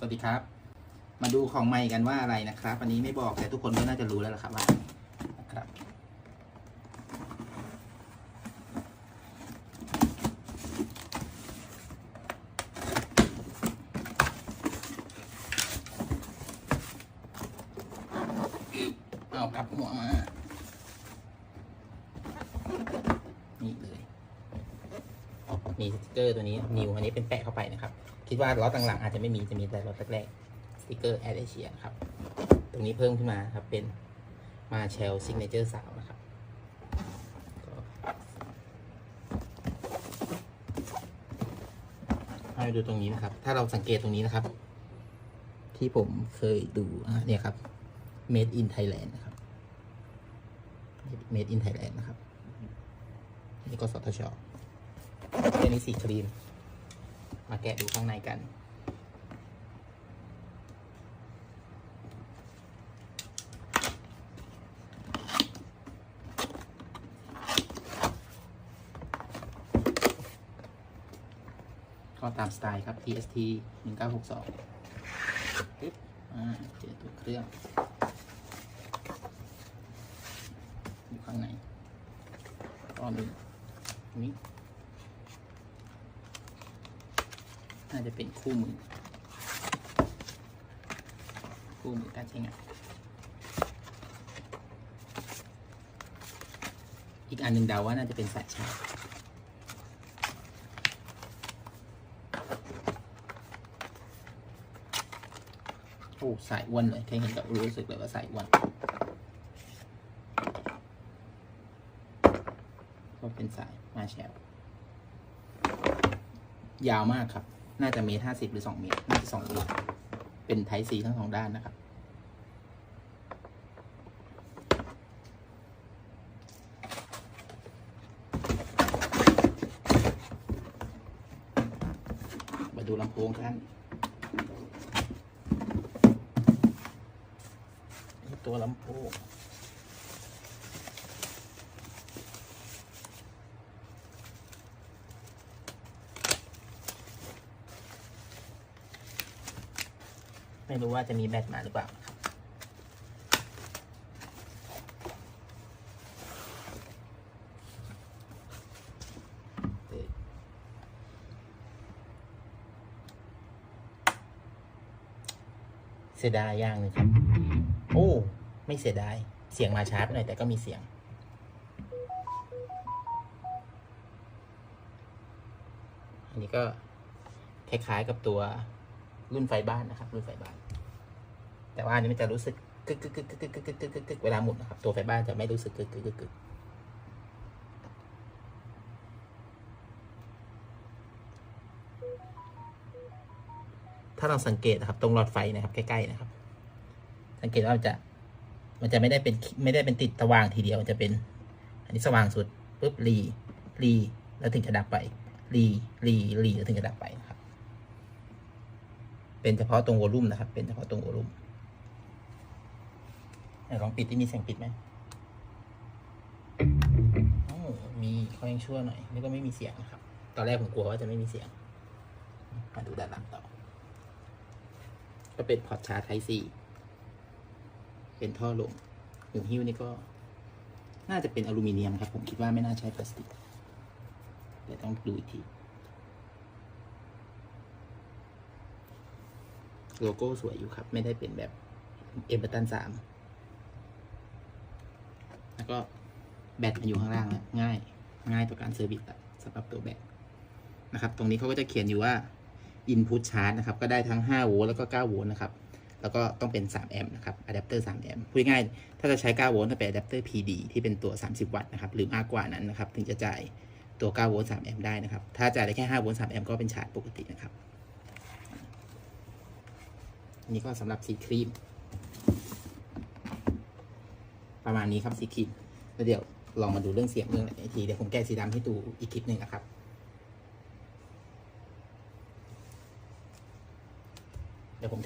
สวัสดีครับ มาดูของใหม่กันว่าอะไรนะครับ อันนี้ไม่บอกแต่ทุกคนก็น่าจะรู้แล้วล่ะครับว่านะครับ เอากลับหัวมา นี่เลย มีสติกเกอร์ตัวนี้นิวอันนี้เป็นแปะเข้าไปนะครับ คิดว่าล็อตหลังๆอาจจะไม่มีจะมีแต่ล็อตแรกๆสติกเกอร์แอดเอเชียครับ ตรงนี้เพิ่มขึ้นมาครับเป็นมาเชลซิกเนเจอร์สาวนะครับให้ดูตรงนี้นะครับ ถ้าเราสังเกตตรงนี้นะครับ ที่ผมเคยดูเนี่ยครับ made in Thailand นะครับ made in Thailand นะครับ นี่ก็สทช อันนี้สีครีม มาแกะดูข้างในกัน ก็ตามสไตล์ครับ TST 1962ปึ๊บอ่าเจอตัวเครื่องอยู่ข้างในก็มีตรงนี้ น่าจะเป็นคู่มือ คู่มือการใช้งานอีกอันหนึ่งเดาว่าน่าจะเป็นสายชาร์จโอ้สายอ้วนเลยแค่เห็นก็รู้สึกเลยว่าสายอ้วนก็เป็นสายมาแชลยาวมากครับ น่าจะเมตรห้าสิบหรือสองเมตรน่าจะสองเมตรเป็นไทซีทั้งสองด้านนะครับ มาดูลำโพงกันตัวลำโพง ไม่รู้ว่าจะมีแบตมาหรือเปล่าครับเสียดายอย่างหนึ่งครับ โอ้ ไม่เสียดาย เสียงมาช้าไปหน่อยแต่ก็มีเสียง อันนี้ก็คล้ายๆกับตัว รุ่นไฟบ้านนะครับ รุ่นไฟบ้าน แต่ว่าอันนี้มันจะรู้สึกกึกกึกกึกกึกกึกกึกกึกกึกกึกกึกเวลาหมุนนะครับ ตัวไฟบ้านจะไม่รู้สึกกึกกึกกึกกึกถ้าเราสังเกตนะครับ ตรงหลอดไฟนะครับ ใกล้ๆนะครับ สังเกตว่ามันจะ มันจะไม่ได้เป็นไม่ได้เป็นติดสว่างทีเดียวมันจะเป็น อันนี้สว่างสุดปุ๊บรีรีแล้วถึงจะดับไปรีรีรีแล้วถึงจะดับไปนะครับ เป็นเฉพาะตรงวอลลุ่มนะครับ เป็นเฉพาะตรงวอลลุ่มไหนลองปิดที่มีเสียงปิดไหมมีเขายังชั่วหน่อยนี่ก็ไม่มีเสียงนะครับ ตอนแรกผมกลัวว่าจะไม่มีเสียง มาดูด้านหลังต่อ ก็เป็นพอร์ตชาร์จไทซีเป็นท่อลมหูหิ้วนี่ก็ น่าจะเป็นอลูมิเนียมครับ ผมคิดว่าไม่น่าใช้พลาสติก เดี๋ยวต้องดูอีกที โลโก้สวยอยู่ครับ ไม่ได้เป็นแบบเอเบอร์ตันสามแล้วก็แบตมันอยู่ข้างล่างง่าย ง่ายต่อการเซอร์วิสอะสำหรับตัวแบตนะครับ ตรงนี้เขาก็จะเขียนอยู่ว่า Input Charge นะครับ ก็ได้ทั้ง 5 โวลต์แล้วก็ 9 โวลต์นะครับ แล้วก็ต้องเป็น 3 แอมป์นะครับอะแดปเตอร์ 3 แอมป์พูดง่าย ถ้าจะใช้ 9 โวลต์ต้องเป็นอะแดปเตอร์ PD ที่เป็นตัว 30 วัตต์นะครับ หรือมากกว่านั้นนะครับ ถึงจะจ่ายตัว 9 โวลต์ 3 แอมป์ได้นะครับ ถ้าจ่ายได้แค่ 5 โวลต์ 3 แอมป์ก็เป็นชาร์จปกตินะครับ อันนี้ก็สำหรับสีครีม ประมาณนี้ครับสีครีมแล้วเดี๋ยวลองมาดูเรื่องเสียงเรื่องอะไรอีกทีเดี๋ยวผมแก้สีดำให้ดูอีกคลิปหนึ่งนะครับเดี๋ยวผม